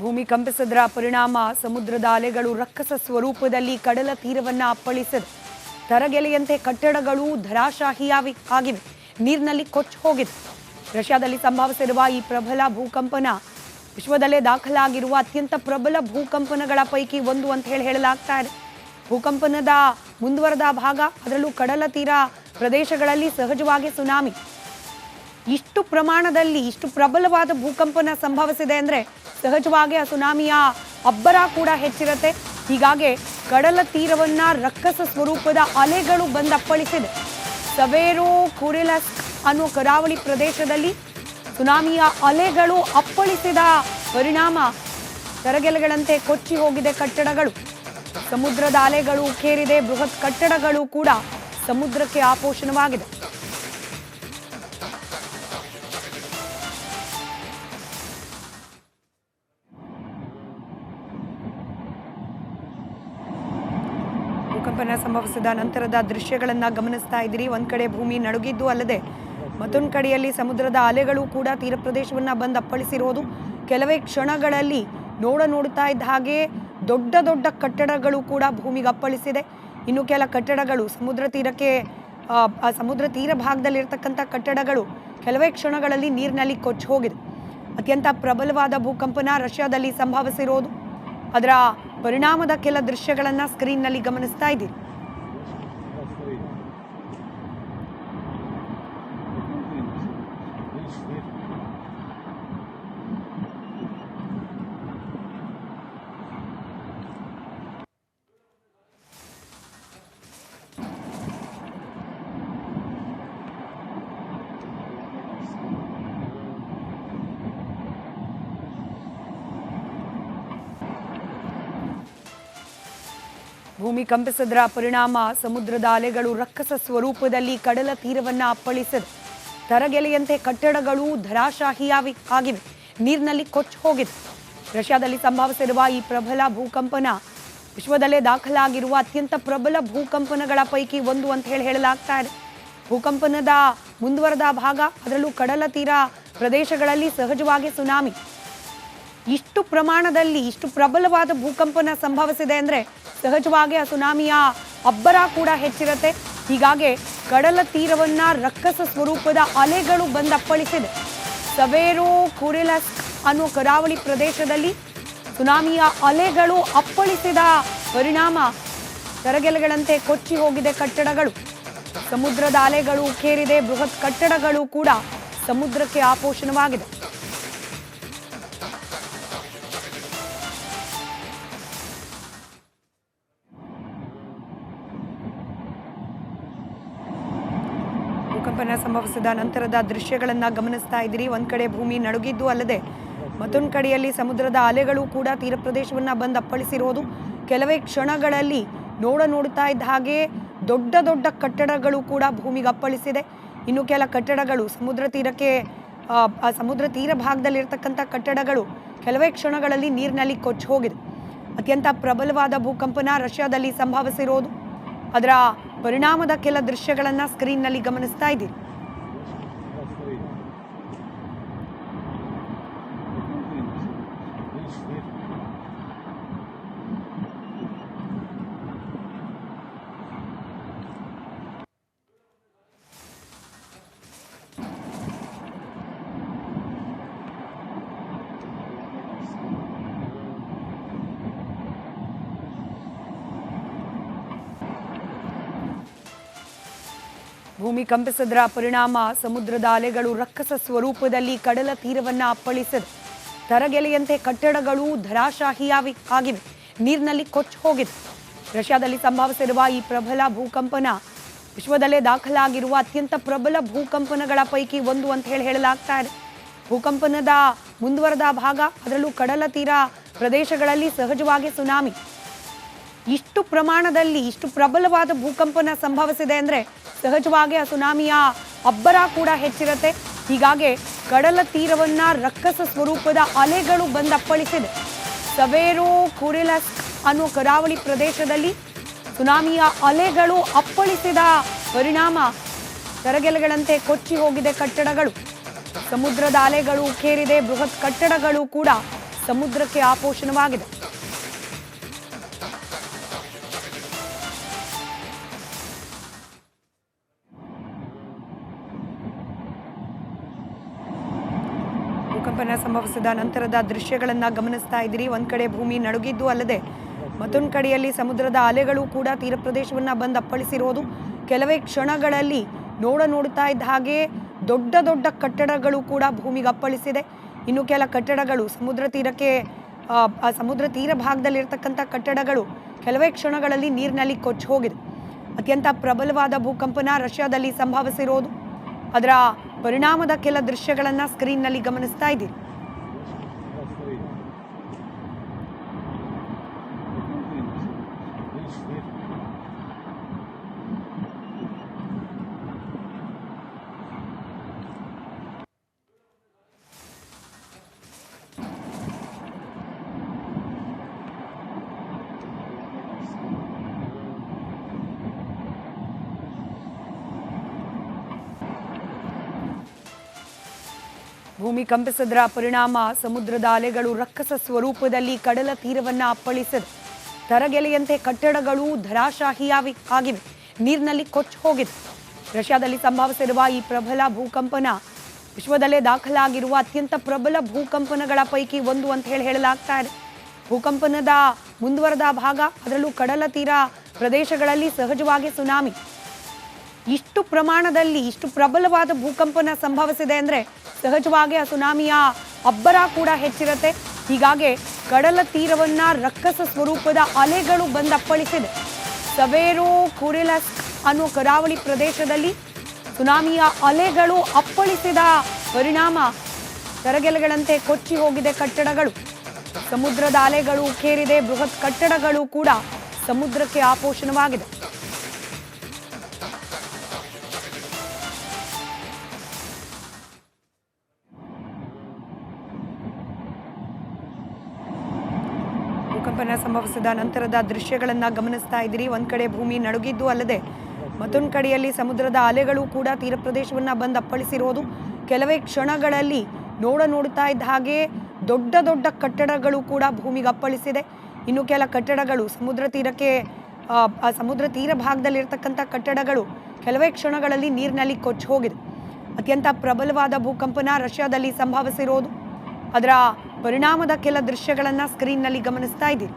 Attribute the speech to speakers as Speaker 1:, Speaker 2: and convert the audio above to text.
Speaker 1: ಭೂಮಿ ಕಂಪಿಸಿದ್ರ ಪರಿಣಾಮ ಸಮುದ್ರದ ಅಲೆಗಳು ರಕ್ಕಸ ಸ್ವರೂಪದಲ್ಲಿ ಕಡಲ ತೀರವನ್ನು ಅಪ್ಪಳಿಸಿದೆ. ತರಗೆಲೆಯಂತೆ ಕಟ್ಟಡಗಳು ಧರಾಶಾಹಿಯಾಗಿ ಆಗಿವೆ. ನೀರಿನಲ್ಲಿ ಕೊಚ್ಚಿ ಹೋಗಿದೆ. ರಷ್ಯಾದಲ್ಲಿ ಸಂಭವಿಸಿರುವ ಈ ಪ್ರಬಲ ಭೂಕಂಪನ ವಿಶ್ವದಲ್ಲೇ ದಾಖಲಾಗಿರುವ ಅತ್ಯಂತ ಪ್ರಬಲ ಭೂಕಂಪನಗಳ ಪೈಕಿ ಒಂದು ಅಂತ ಹೇಳಿ ಹೇಳಲಾಗ್ತಾ ಇದೆ. ಭೂಕಂಪನದ ಮುಂದುವರೆದ ಭಾಗ, ಅದರಲ್ಲೂ ಕಡಲ ತೀರ ಪ್ರದೇಶಗಳಲ್ಲಿ ಸಹಜವಾಗಿ ಸುನಾಮಿ. ಇಷ್ಟು ಪ್ರಮಾಣದಲ್ಲಿ, ಇಷ್ಟು ಪ್ರಬಲವಾದ ಭೂಕಂಪನ ಸಂಭವಿಸಿದೆ ಅಂದರೆ ಸಹಜವಾಗಿ ಆ ಸುನಾಮಿಯ ಅಬ್ಬರ ಕೂಡ ಹೆಚ್ಚಿರುತ್ತೆ. ಹೀಗಾಗಿ ಕಡಲ ತೀರವನ್ನು ರಕ್ಕಸ ಸ್ವರೂಪದ ಅಲೆಗಳು ಬಂದು ಅಪ್ಪಳಿಸಿದೆ ಸವೇರೋ, ಕುರಿಲಸ್ ಅನ್ನೋ ಕರಾವಳಿ ಪ್ರದೇಶದಲ್ಲಿ ಸುನಾಮಿಯ ಅಲೆಗಳು ಅಪ್ಪಳಿಸಿದ ಪರಿಣಾಮ ತರಗೆಲೆಗಳಂತೆ ಕೊಚ್ಚಿ ಹೋಗಿದೆ ಕಟ್ಟಡಗಳು. ಸಮುದ್ರದ ಅಲೆಗಳು ಕೇರಿದೆ ಬೃಹತ್ ಕಟ್ಟಡಗಳು ಕೂಡ ಸಮುದ್ರಕ್ಕೆ ಆಪೋಷಣವಾಗಿದೆ. ಭೂಕಂಪನ ಸಂಭವಿಸಿದ ನಂತರದ ದೃಶ್ಯಗಳನ್ನು ಗಮನಿಸ್ತಾ ಇದ್ದೀರಿ. ಒಂದು ಕಡೆ ಭೂಮಿ ನಡುಗಿದ್ದು ಅಲ್ಲದೆ ಮತ್ತೊಂದು ಕಡೆಯಲ್ಲಿ ಸಮುದ್ರದ ಅಲೆಗಳು ಕೂಡ ತೀರ ಪ್ರದೇಶವನ್ನು ಬಂದು ಅಪ್ಪಳಿಸಿರೋದು ಕೆಲವೇ ಕ್ಷಣಗಳಲ್ಲಿ ನೋಡ ನೋಡ್ತಾ ಇದ್ದ ಹಾಗೆ ದೊಡ್ಡ ದೊಡ್ಡ ಕಟ್ಟಡಗಳು ಕೂಡ ಭೂಮಿಗೆ ಅಪ್ಪಳಿಸಿದೆ. ಇನ್ನು ಕೆಲ ಕಟ್ಟಡಗಳು ಸಮುದ್ರ ತೀರಕ್ಕೆ ಸಮುದ್ರ ತೀರ ಭಾಗದಲ್ಲಿರ್ತಕ್ಕಂಥ ಕಟ್ಟಡಗಳು ಕೆಲವೇ ಕ್ಷಣಗಳಲ್ಲಿ ನೀರಿನಲ್ಲಿ ಕೊಚ್ಚಿ ಹೋಗಿದೆ. ಅತ್ಯಂತ ಪ್ರಬಲವಾದ ಭೂಕಂಪನ ರಷ್ಯಾದಲ್ಲಿ ಸಂಭವಿಸಿರೋದು. ಅದರ ಪರಿಣಾಮದ ಕೆಲ ದೃಶ್ಯಗಳನ್ನು ಸ್ಕ್ರೀನ್ನಲ್ಲಿ ಗಮನಿಸ್ತಾ ಇದ್ದೀರಿ. ಭೂಮಿ ಕಂಪಿಸಿದ್ರ ಪರಿಣಾಮ ಸಮುದ್ರದ ಅಲೆಗಳು ರಕ್ಕಸ ಸ್ವರೂಪದಲ್ಲಿ ಕಡಲ ತೀರವನ್ನ ಅಪ್ಪಳಿಸಿದೆ. ತರಗೆಲೆಯಂತೆ ಕಟ್ಟಡಗಳು ಧರಾಶಾಹಿಯಾಗಿ ಆಗಿವೆ. ನೀರಿನಲ್ಲಿ ಕೊಚ್ಚಿ ಹೋಗಿದೆ. ರಷ್ಯಾದಲ್ಲಿ ಸಂಭವಿಸಿರುವ ಈ ಪ್ರಬಲ ಭೂಕಂಪನ ವಿಶ್ವದಲ್ಲೇ ದಾಖಲಾಗಿರುವ ಅತ್ಯಂತ ಪ್ರಬಲ ಭೂಕಂಪನಗಳ ಪೈಕಿ ಒಂದು ಅಂತ ಹೇಳಿ ಹೇಳಲಾಗ್ತಾ ಇದೆ. ಭೂಕಂಪನದ ಮುಂದುವರೆದ ಭಾಗ, ಅದರಲ್ಲೂ ಕಡಲ ತೀರ ಪ್ರದೇಶಗಳಲ್ಲಿ ಸಹಜವಾಗಿ ಸುನಾಮಿ. ಇಷ್ಟು ಪ್ರಮಾಣದಲ್ಲಿ, ಇಷ್ಟು ಪ್ರಬಲವಾದ ಭೂಕಂಪನ ಸಂಭವಿಸಿದೆ ಅಂದ್ರೆ ಸಹಜವಾಗಿ ಆ ಸುನಾಮಿಯ ಅಬ್ಬರ ಕೂಡ ಹೆಚ್ಚಿರುತ್ತೆ. ಹೀಗಾಗಿ ಕಡಲ ತೀರವನ್ನ ರಕ್ಕಸ ಸ್ವರೂಪದ ಅಲೆಗಳು ಬಂದು ಅಪ್ಪಳಿಸಿದೆ ಸವೇರೋ, ಕುರಿಲಸ್ ಅನ್ನೋ ಕರಾವಳಿ ಪ್ರದೇಶದಲ್ಲಿ ಸುನಾಮಿಯ ಅಲೆಗಳು ಅಪ್ಪಳಿಸಿದ ಪರಿಣಾಮ ತರಗೆಲೆಗಳಂತೆ ಕೊಚ್ಚಿ ಹೋಗಿದೆ ಕಟ್ಟಡಗಳು. ಸಮುದ್ರದ ಅಲೆಗಳು ಕೇರಿದೆ ಬೃಹತ್ ಕಟ್ಟಡಗಳು ಕೂಡ ಸಮುದ್ರಕ್ಕೆ ಆಪೋಷಣವಾಗಿದೆ. ಭೂಕಂಪನ ಸಂಭವಿಸಿದ ನಂತರದ ದೃಶ್ಯಗಳನ್ನು ಗಮನಿಸ್ತಾ ಇದ್ದೀರಿ. ಒಂದ್ ಕಡೆ ಭೂಮಿ ನಡುಗಿದ್ದು ಅಲ್ಲದೆ ಮತ್ತೊಂದು ಕಡೆಯಲ್ಲಿ ಸಮುದ್ರದ ಅಲೆಗಳು ಕೂಡ ತೀರ ಪ್ರದೇಶವನ್ನು ಬಂದು ಅಪ್ಪಳಿಸಿರೋದು ಕೆಲವೇ ಕ್ಷಣಗಳಲ್ಲಿ ನೋಡ ನೋಡ್ತಾ ಇದ್ದ ಹಾಗೆ ದೊಡ್ಡ ದೊಡ್ಡ ಕಟ್ಟಡಗಳು ಕೂಡ ಭೂಮಿಗೆ ಅಪ್ಪಳಿಸಿದೆ. ಇನ್ನು ಕೆಲ ಕಟ್ಟಡಗಳು ಸಮುದ್ರ ತೀರಕ್ಕೆ ಸಮುದ್ರ ತೀರ ಭಾಗದಲ್ಲಿರ್ತಕ್ಕಂಥ ಕಟ್ಟಡಗಳು ಕೆಲವೇ ಕ್ಷಣಗಳಲ್ಲಿ ನೀರಿನಲ್ಲಿ ಕೊಚ್ಚಿ ಹೋಗಿದೆ. ಅತ್ಯಂತ ಪ್ರಬಲವಾದ ಭೂಕಂಪನ ರಷ್ಯಾದಲ್ಲಿ ಸಂಭವಿಸಿರೋದು. ಅದರ ಪರಿಣಾಮದ ಕೆಲ ದೃಶ್ಯಗಳನ್ನು ಸ್ಕ್ರೀನ್ನಲ್ಲಿ ಗಮನಿಸ್ತಾ ಇದ್ದೀರಿ. ಭೂಮಿ ಕಂಪಿಸಿದ್ರ ಪರಿಣಾಮ ಸಮುದ್ರದ ಅಲೆಗಳು ರಕ್ಕಸ ಸ್ವರೂಪದಲ್ಲಿ ಕಡಲ ತೀರವನ್ನು ಅಪ್ಪಳಿಸಿದೆ. ತರಗೆಲೆಯಂತೆ ಕಟ್ಟಡಗಳು ಧರಾಶಾಹಿಯಾಗಿ ಆಗಿವೆ. ನೀರಿನಲ್ಲಿ ಕೊಚ್ಚಿ ಹೋಗಿದೆ. ರಷ್ಯಾದಲ್ಲಿ ಸಂಭವಿಸಿರುವ ಈ ಪ್ರಬಲ ಭೂಕಂಪನ ವಿಶ್ವದಲ್ಲೇ ದಾಖಲಾಗಿರುವ ಅತ್ಯಂತ ಪ್ರಬಲ ಭೂಕಂಪನಗಳ ಪೈಕಿ ಒಂದು ಅಂತ ಹೇಳಿ ಹೇಳಲಾಗ್ತಾ ಇದೆ. ಭೂಕಂಪನದ ಮುಂದುವರೆದ ಭಾಗ, ಅದರಲ್ಲೂ ಕಡಲ ತೀರ ಪ್ರದೇಶಗಳಲ್ಲಿ ಸಹಜವಾಗಿ ಸುನಾಮಿ. ಇಷ್ಟು ಪ್ರಮಾಣದಲ್ಲಿ, ಇಷ್ಟು ಪ್ರಬಲವಾದ ಭೂಕಂಪನ ಸಂಭವಿಸಿದೆ ಅಂದ್ರೆ ಸಹಜವಾಗಿ ಆ ಸುನಾಮಿಯ ಅಬ್ಬರ ಕೂಡ ಹೆಚ್ಚಿರುತ್ತೆ. ಹೀಗಾಗಿ ಕಡಲ ತೀರವನ್ನ ರಕ್ಕಸ ಸ್ವರೂಪದ ಅಲೆಗಳು ಬಂದು ಅಪ್ಪಳಿಸಿದೆ ಸವೇರೋ, ಕುರಿಲಸ್ ಅನ್ನೋ ಕರಾವಳಿ ಪ್ರದೇಶದಲ್ಲಿ ಸುನಾಮಿಯ ಅಲೆಗಳು ಅಪ್ಪಳಿಸಿದ ಪರಿಣಾಮ ತರಗೆಲೆಗಳಂತೆ ಕೊಚ್ಚಿ ಹೋಗಿದೆ ಕಟ್ಟಡಗಳು. ಸಮುದ್ರದ ಅಲೆಗಳು ಕೇರಿದೆ ಬೃಹತ್ ಕಟ್ಟಡಗಳು ಕೂಡ ಸಮುದ್ರಕ್ಕೆ ಆಪೋಷಣವಾಗಿದೆ. ಭೂಕಂಪನ ಸಂಭವಿಸಿದ ನಂತರದ ದೃಶ್ಯಗಳನ್ನು ಗಮನಿಸ್ತಾ ಇದ್ದೀರಿ. ಒಂದ್ ಕಡೆ ಭೂಮಿ ನಡುಗಿದ್ದು ಅಲ್ಲದೆ ಮತ್ತೊಂದು ಕಡೆಯಲ್ಲಿ ಸಮುದ್ರದ ಅಲೆಗಳು ಕೂಡ ತೀರ ಪ್ರದೇಶವನ್ನು ಬಂದು ಅಪ್ಪಳಿಸಿರೋದು ಕೆಲವೇ ಕ್ಷಣಗಳಲ್ಲಿ ನೋಡ ನೋಡ್ತಾ ಇದ್ದ ಹಾಗೆ ದೊಡ್ಡ ದೊಡ್ಡ ಕಟ್ಟಡಗಳು ಕೂಡ ಭೂಮಿಗೆ ಅಪ್ಪಳಿಸಿದೆ. ಇನ್ನು ಕೆಲ ಕಟ್ಟಡಗಳು ಸಮುದ್ರ ತೀರಕ್ಕೆ ಸಮುದ್ರ ತೀರ ಭಾಗದಲ್ಲಿರ್ತಕ್ಕಂಥ ಕಟ್ಟಡಗಳು ಕೆಲವೇ ಕ್ಷಣಗಳಲ್ಲಿ ನೀರಿನಲ್ಲಿ ಕೊಚ್ಚಿ ಹೋಗಿದೆ. ಅತ್ಯಂತ ಪ್ರಬಲವಾದ ಭೂಕಂಪನ ರಷ್ಯಾದಲ್ಲಿ ಸಂಭವಿಸಿರೋದು. ಅದರ ಪರಿಣಾಮದ ಕೆಲ ದೃಶ್ಯಗಳನ್ನ ಸ್ಕ್ರೀನ್ನಲ್ಲಿ ಗಮನಿಸ್ತಾ ಇದ್ದೀರಿ. ಭೂಮಿ ಕಂಪಿಸಿದ್ರ ಪರಿಣಾಮ ಸಮುದ್ರದ ಅಲೆಗಳು ರಕ್ಕಸ ಸ್ವರೂಪದಲ್ಲಿ ಕಡಲ ತೀರವನ್ನ ಅಪ್ಪಳಿಸಿದೆ. ತರಗೆಲೆಯಂತೆ ಕಟ್ಟಡಗಳು ಧರಾಶಾಹಿಯಾಗಿ ಆಗಿವೆ. ನೀರಿನಲ್ಲಿ ಕೊಚ್ಚಿ ಹೋಗಿದೆ. ರಷ್ಯಾದಲ್ಲಿ ಸಂಭವಿಸಿರುವ ಈ ಪ್ರಬಲ ಭೂಕಂಪನ ವಿಶ್ವದಲ್ಲೇ ದಾಖಲಾಗಿರುವ ಅತ್ಯಂತ ಪ್ರಬಲ ಭೂಕಂಪನಗಳ ಪೈಕಿ ಒಂದು ಅಂತ ಹೇಳಿ ಹೇಳಲಾಗ್ತಾ ಇದೆ. ಭೂಕಂಪನದ ಮುಂದುವರೆದ ಭಾಗ, ಅದರಲ್ಲೂ ಕಡಲ ತೀರ ಪ್ರದೇಶಗಳಲ್ಲಿ ಸಹಜವಾಗಿ ಸುನಾಮಿ. ಇಷ್ಟು ಪ್ರಮಾಣದಲ್ಲಿ, ಇಷ್ಟು ಪ್ರಬಲವಾದ ಭೂಕಂಪನ ಸಂಭವಿಸಿದೆ ಅಂದ್ರೆ ಸಹಜವಾಗಿ ಆ ಸುನಾಮಿಯ ಅಬ್ಬರ ಕೂಡ ಹೆಚ್ಚಿರುತ್ತೆ. ಹೀಗಾಗಿ ಕಡಲ ತೀರವನ್ನ ರಕ್ಕಸ ಸ್ವರೂಪದ ಅಲೆಗಳು ಬಂದು ಅಪ್ಪಳಿಸಿದೆ ಸವೇರೋ, ಕುರಿಲಸ್ ಅನ್ನೋ ಕರಾವಳಿ ಪ್ರದೇಶದಲ್ಲಿ ಸುನಾಮಿಯ ಅಲೆಗಳು ಅಪ್ಪಳಿಸಿದ ಪರಿಣಾಮ ತರಗೆಲೆಗಳಂತೆ ಕೊಚ್ಚಿ ಹೋಗಿದೆ ಕಟ್ಟಡಗಳು. ಸಮುದ್ರದ ಅಲೆಗಳು ಕೇರಿದೆ ಬೃಹತ್ ಕಟ್ಟಡಗಳು ಕೂಡ ಸಮುದ್ರಕ್ಕೆ ಆಪೋಷಣವಾಗಿದೆ. ಭೂಕಂಪನ ಸಂಭವಿಸಿದ ನಂತರದ ದೃಶ್ಯಗಳನ್ನು ಗಮನಿಸ್ತಾ ಇದ್ದೀರಿ. ಒಂದ್ ಕಡೆ ಭೂಮಿ ನಡುಗಿದ್ದು ಅಲ್ಲದೆ ಮತ್ತೊಂದು ಕಡೆಯಲ್ಲಿ ಸಮುದ್ರದ ಅಲೆಗಳು ಕೂಡ ತೀರ ಪ್ರದೇಶವನ್ನು ಬಂದು ಅಪ್ಪಳಿಸಿರೋದು. ಕೆಲವೇ ಕ್ಷಣಗಳಲ್ಲಿ ನೋಡ ನೋಡ್ತಾ ಇದ್ದ ಹಾಗೆ ದೊಡ್ಡ ದೊಡ್ಡ ಕಟ್ಟಡಗಳು ಕೂಡ ಭೂಮಿಗೆ ಅಪ್ಪಳಿಸಿದೆ. ಇನ್ನು ಕೆಲ ಕಟ್ಟಡಗಳು ಸಮುದ್ರ ತೀರಕ್ಕೆ ಸಮುದ್ರ ತೀರ ಭಾಗದಲ್ಲಿರ್ತಕ್ಕಂಥ ಕಟ್ಟಡಗಳು ಕೆಲವೇ ಕ್ಷಣಗಳಲ್ಲಿ ನೀರಿನಲ್ಲಿ ಕೊಚ್ಚಿ ಹೋಗಿದೆ. ಅತ್ಯಂತ ಪ್ರಬಲವಾದ ಭೂಕಂಪನ ರಷ್ಯಾದಲ್ಲಿ ಸಂಭವಿಸಿರೋದು. ಅದರ ಪರಿಣಾಮದ ಕೆಲ ದೃಶ್ಯಗಳನ್ನು ಸ್ಕ್ರೀನ್ನಲ್ಲಿ ಗಮನಿಸ್ತಾ ಇದ್ದೀರಿ.